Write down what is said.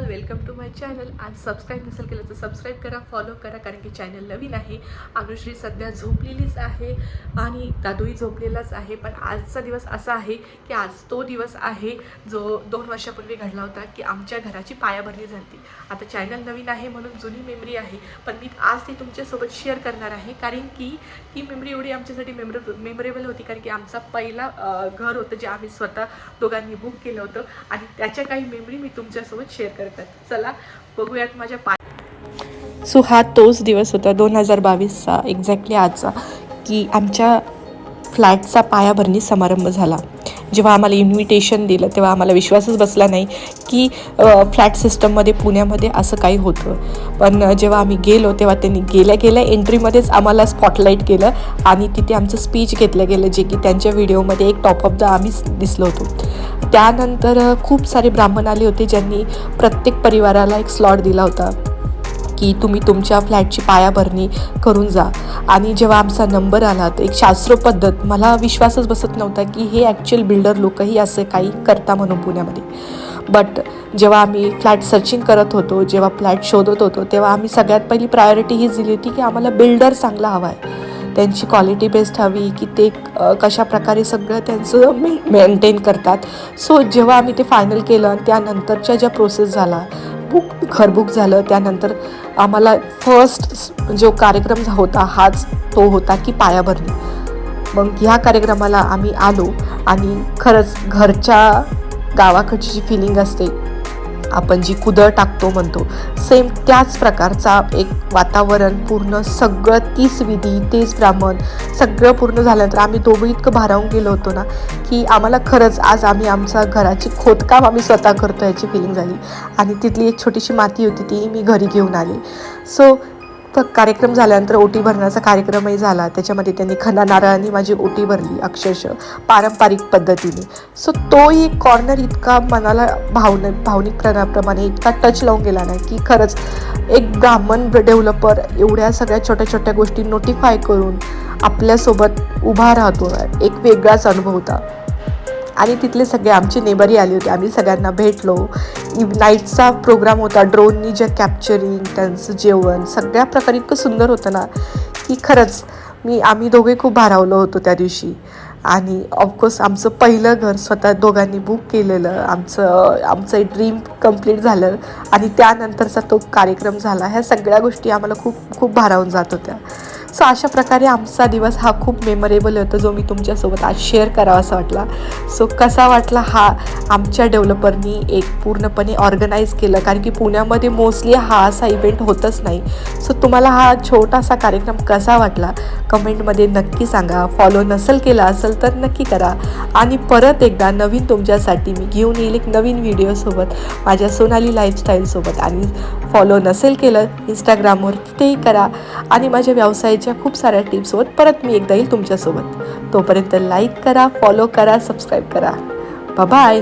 All welcome to my channel आज subscribe नसेल केलं तर सबस्क्राईब करा फॉलो करा कारण की चॅनल नवीन आहे. अनुश्री सध्या झोपलेलीच आहे आणि दादूही झोपलेलाच आहे. पण आजचा दिवस असा आहे की आज तो दिवस आहे जो दोन वर्षापूर्वी घडला होता की आमच्या घराची पायाभरणी झाली. आता चॅनल नवीन आहे म्हणून जुनी मेमरी आहे. पण मी आज ती तुमच्यासोबत शेअर करणार आहे. कारण की ती मेमरी एवढी आमच्यासाठी मेमरे मेमरेबल होती. कारण की आमचा पहिला घर होतं जे आम्ही स्वतः दोघांनी बुक केलं होतं. आणि त्याच्या काही मेमरी मी तुमच्यासोबत शेअर करतात चला बघूयात माझ्या पाय सो हा तोच दिवस होता दोन हजार बावीसचा एक्झॅक्टली आजचा की आमच्या फ्लॅटचा पायाभरणी समारंभ झाला. जेव्हा आम्हाला इन्व्हिटेशन दिलं तेव्हा आम्हाला विश्वासच बसला नाही की फ्लॅट सिस्टममध्ये पुण्यामध्ये असं काही होतं. पण जेव्हा आम्ही गेलो तेव्हा त्यांनी गेल्या गेल्या एंट्रीमध्येच आम्हाला स्पॉटलाईट केलं आणि तिथे आमचं स्पीच घेतलं गेलं जे की त्यांच्या व्हिडिओमध्ये एक टॉप ऑफ द आम्ही दिसलो होतो. त्यानंतर खूप सारे ब्राह्मण आले होते ज्यांनी प्रत्येक परिवाराला एक स्लॉट दिला होता की तुम्ही तुमच्या फ्लॅटची पायाभरणी करून जा. आणि जेव्हा आमचा नंबर आला तर एक शास्त्र पद्धत मला विश्वासच बसत नव्हता की हे ॲक्च्युअल बिल्डर लोकही असं काही करता म्हणून पुण्यामध्ये. बट जेव्हा आम्ही फ्लॅट सर्चिंग करत होतो जेव्हा फ्लॅट शोधत होतो तेव्हा आम्ही सगळ्यात पहिली प्रायोरिटी हीच दिली होती की आम्हाला बिल्डर चांगला हवा आहे. त्यांची क्वालिटी बेस्ट हवी की ते कशाप्रकारे कशा प्रकारे सगळं त्यांचं मे मेंटेन करतात. सो जेव्हा आम्ही ते फायनल केलं आणि त्यानंतरच्या ज्या प्रोसेस झाला बुक घर बुक झालं त्यानंतर आम्हाला फर्स्ट जो कार्यक्रम होता हाच तो होता की पायाभरणी मग ह्या कार्यक्रमाला आम्ही आलो आणि खरंच घरच्या गावाकडची जी फिलिंग असते आपण जी कुदळ टाकतो म्हणतो सेम त्याच प्रकारचा एक वातावरण पूर्ण सगळं तीच विधी तेच ब्राह्मण सगळं पूर्ण झाल्यानंतर आम्ही दोघं इतकं भारावून गेलो होतो ना की आम्हाला खरंच आज आम्ही आमचा घराची खोदकाम आम्ही स्वतः करतो याची फिलिंग झाली. आणि तिथली एक छोटीशी माती होती ती मी घरी घेऊन आली. सो तर कार्यक्रम झाल्यानंतर ओटी भरण्याचा कार्यक्रमही झाला. त्याच्यामध्ये त्यांनी खना नारळांनी माझी ओटी भरली अक्षरशः पारंपरिक पद्धतीने. सो तोही एक कॉर्नर इतका मनाला भावन भावनिक प्रमाणे इतका टच लावून गेला नाही की खरंच एक ब्राह्मण डेव्हलपर एवढ्या सगळ्या छोट्या छोट्या गोष्टी नोटिफाय करून आपल्यासोबत उभा राहतो. एक वेगळाच अनुभव होता. आणि तिथले सगळे आमची नेबरी आली होती. आम्ही सगळ्यांना भेटलो. नाईटचा प्रोग्राम होता ड्रोननी ज्या कॅप्चरिंग त्यांचं जेवण सगळ्या प्रकारे इतकं सुंदर होतं ना की खरंच मी आम्ही दोघे खूप भारावलो होतो त्या दिवशी. आणि ऑफकोर्स आमचं पहिलं घर स्वतः दोघांनी बुक केलेलं आमचं आमचं एक ड्रीम कंप्लीट झालं. आणि त्यानंतरचा तो कार्यक्रम झाला ह्या सगळ्या गोष्टी आम्हाला खूप खूप भारावून जात होत्या. सो अशा प्रकारे आमचा दिवस हा खूप मेमोरेबल होता जो मी तुमच्यासोबत आज शेअर करावा असा वाटला. सो कसा वाटला हा आमच्या डेव्हलपरनी एक पूर्णपणे ऑर्गनाईज केलं? कारण की पुण्यामध्ये मोस्टली हा असा इव्हेंट होतच नाही. सो तुम्हाला हा छोटासा कार्यक्रम कसा वाटला? कमेंटमध्ये नक्की सांगा. फॉलो नसेल केला असेल तर नक्की करा. आणि परत एकदा नवीन तुमच्यासाठी मी घेऊन येईल एक नवीन व्हिडिओसोबत माझ्या सोनाली लाईफस्टाईलसोबत आणि फॉलो नसेल केलं इंस्टाग्रामवर तिथेही करा. आणि माझ्या व्यवसायाच्या खूप साऱ्या टिप्ससोबत परत मी एकदा येईल तुमच्यासोबत. तोपर्यंत लाईक करा फॉलो करा सबस्क्राईब करा. बाय